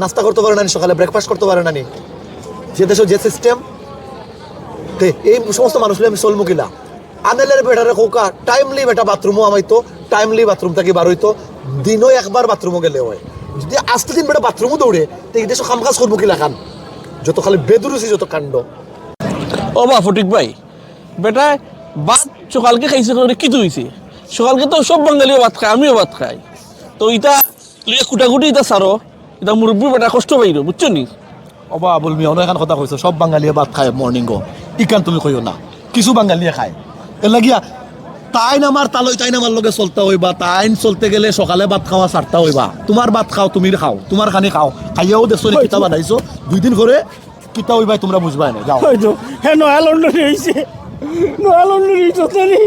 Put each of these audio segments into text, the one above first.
নাস্তা করতে পারে না সকালে ব্রেকফাস্ট করতে পারে না যে দেশে যে সিস্টেম এই সমস্ত মানুষগুলো আমি চলমুকিলা আনেলের বেটারে কোকা টাইমলি বেটা বাথরুমও আমাইতো টাইমলি বাথরুম থেকে বার হইতো দিনও একবার বাথরুমও গেলে হয়। যদি আস্তে দিন বেটা বাথরুমও দৌড়ে, তো এই দেশে কাম কাজ করব কিলা খান। যত খালি বেদুরুসি, যত কাণ্ড। ও বা, ফটিক ভাই, বেটা, ভাত সকালকে খাইছে করে কি হইছে সকালকে তো সব বাঙালিও ভাত খায়, আমিও ভাত খাই। তো ইটা কুটাকুটি ইটা সারো। এটা মুরব্বী বেটা কষ্ট পাইল বুঝছ নি? অবা বলবি অনেক এখন কথা কৈছো সব বাঙালিয়ে ভাত খায় মর্নিং ইকান তুমি কইও না কিছু বাঙালিয়ে খায়। এর লাগিয়া তাইন আমার তালই তাইন আমার লগে চলতে হইবা তাইন চলতে গেলে সকালে ভাত খাওয়া চারটা হইবা। তোমার ভাত খাও তুমি খাও তোমার খানি খাও। খাইয়াও দেশো কিতা বানাইছো দুই দিন করে কিতা হইবা তোমরা বুঝবাই না যাও। হয়তো হ্যাঁ নয়া লন্ডন হয়েছে নয়া লন্ডন হয়েছে তাহলে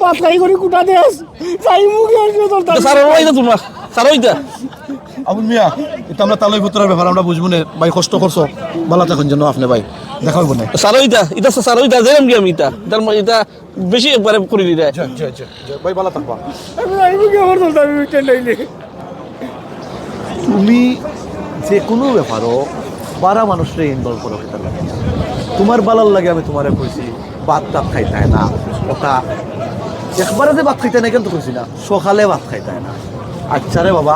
ভাত খাই করে কুটা দেশ যাই মুখে আসবে তোর তার সারো ইটা তোমার সারো ইটা আবুল মিয়া এটা আমরা তালই পুত্রের ব্যাপার আমরা বুঝব না। ভাই কষ্ট করছ। ভালো থাকুন যেন আপনি ভাই। দেখা হইব না। সারো ইটা ইটা সারো ইটা যেরম কি আমি ইটা ইটার মানে ইটা বেশি একবারে করে দিতে। ভাই ভালো থাকবা। তোর তার তুমি যে কোনো ব্যাপারও বারা মানুষরে ইনভলভ করো সেটার লাগে তোমার বালার লাগে আমি তোমারে কইছি ভাত টাত খাইতে না। ওটা একবারে যে ভাত খাইতে নাই কিন্তু কইছি না। সকালে ভাত খাইতে না। আচ্ছা রে বাবা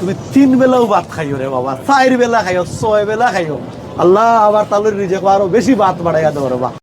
তুমি তিন বেলাও ভাত খাইও রে বাবা, চার বেলা খাইও, ছয় বেলা খাইও। আল্লাহ আবার তাহলে নিজেকে আরও বেশি ভাত বাড়াইয়া দেবো বা